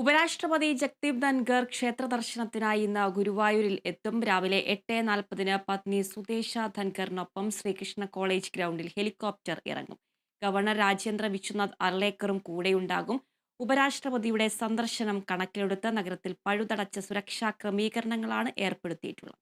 ഉപരാഷ്ട്രപതി ജഗ്ദീപ് ധൻഗർ ക്ഷേത്ര ദർശനത്തിനായി ഇന്ന് ഗുരുവായൂരിൽ എത്തും. രാവിലെ എട്ട് നാൽപ്പതിന് പത്നി സുദേശ ധൻഖറിനൊപ്പം ശ്രീകൃഷ്ണ കോളേജ് ഗ്രൗണ്ടിൽ ഹെലികോപ്റ്റർ ഇറങ്ങും. ഗവർണർ രാജേന്ദ്ര വിശ്വനാഥ് അർലേക്കറും കൂടെയുണ്ടാകും. ഉപരാഷ്ട്രപതിയുടെ സന്ദർശനം കണക്കിലെടുത്ത് നഗരത്തിൽ പഴുതടച്ച സുരക്ഷാ ക്രമീകരണങ്ങളാണ് ഏർപ്പെടുത്തിയിട്ടുള്ളത്.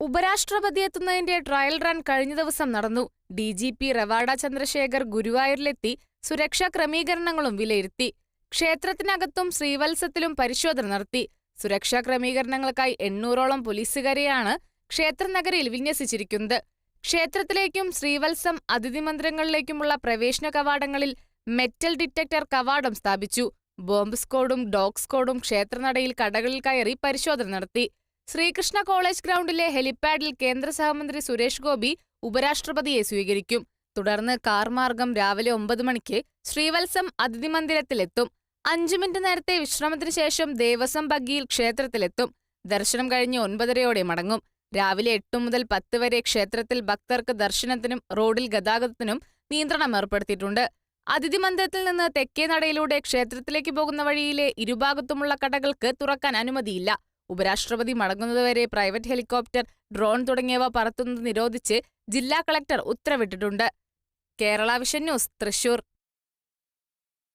ഉപരാഷ്ട്രപതി എത്തുന്നതിന്റെ ട്രയൽ റൺ കഴിഞ്ഞ ദിവസം നടന്നു. D G P Ravada Chandrasekhar ഗുരുവായൂരിലെത്തി സുരക്ഷാ ക്രമീകരണങ്ങളും വിലയിരുത്തി. ക്ഷേത്രത്തിനകത്തും ശ്രീവത്സത്തിലും പരിശോധന നടത്തി. സുരക്ഷാ ക്രമീകരണങ്ങൾക്കായി എണ്ണൂറോളം പോലീസുകാരെയാണ് ക്ഷേത്രനഗരിയിൽ വിന്യസിച്ചിരിക്കുന്നത്. ക്ഷേത്രത്തിലേക്കും ശ്രീവത്സം അതിഥി മന്ദിരങ്ങളിലേക്കുമുള്ള പ്രവേശന കവാടങ്ങളിൽ മെറ്റൽ ഡിറ്റക്ടർ കവാടം സ്ഥാപിച്ചു. ബോംബ് സ്ക്വാഡും ഡോഗ് സ്ക്വാഡും ക്ഷേത്രനടയിൽ കടകളിൽ കയറി പരിശോധന നടത്തി. ശ്രീകൃഷ്ണ കോളേജ് ഗ്രൗണ്ടിലെ ഹെലിപ്പാഡിൽ കേന്ദ്ര സഹമന്ത്രി സുരേഷ് ഗോപി ഉപരാഷ്ട്രപതിയെ സ്വീകരിക്കും. തുടർന്ന് കാർ മാർഗം രാവിലെ ഒമ്പത് മണിക്ക് ശ്രീവത്സം അതിഥി മന്ദിരത്തിലെത്തും. അഞ്ചു മിനിറ്റ് നേരത്തെ വിശ്രമത്തിന് ശേഷം ദേവസ്വം ബഗ്ഗിയിൽ ക്ഷേത്രത്തിലെത്തും. ദർശനം കഴിഞ്ഞ് ഒൻപതരയോടെ മടങ്ങും. രാവിലെ എട്ട് മുതൽ പത്ത് വരെ ക്ഷേത്രത്തിൽ ഭക്തർക്ക് ദർശനത്തിനും റോഡിൽ ഗതാഗതത്തിനും നിയന്ത്രണം ഏർപ്പെടുത്തിയിട്ടുണ്ട്. അതിഥി മന്ദിരത്തിൽ നിന്ന് തെക്കേ നടയിലൂടെ ക്ഷേത്രത്തിലേക്ക് പോകുന്ന വഴിയിലെ ഇരുഭാഗത്തുമുള്ള കടകൾക്ക് തുറക്കാൻ അനുമതിയില്ല. ഉപരാഷ്ട്രപതി മടങ്ങുന്നതുവരെ പ്രൈവറ്റ് ഹെലികോപ്റ്റർ ഡ്രോൺ തുടങ്ങിയവ പറത്തുന്നത് നിരോധിച്ച് ജില്ലാ collector ഉത്തരവിട്ടിട്ടുണ്ട്. Kerala vision news Thrissur.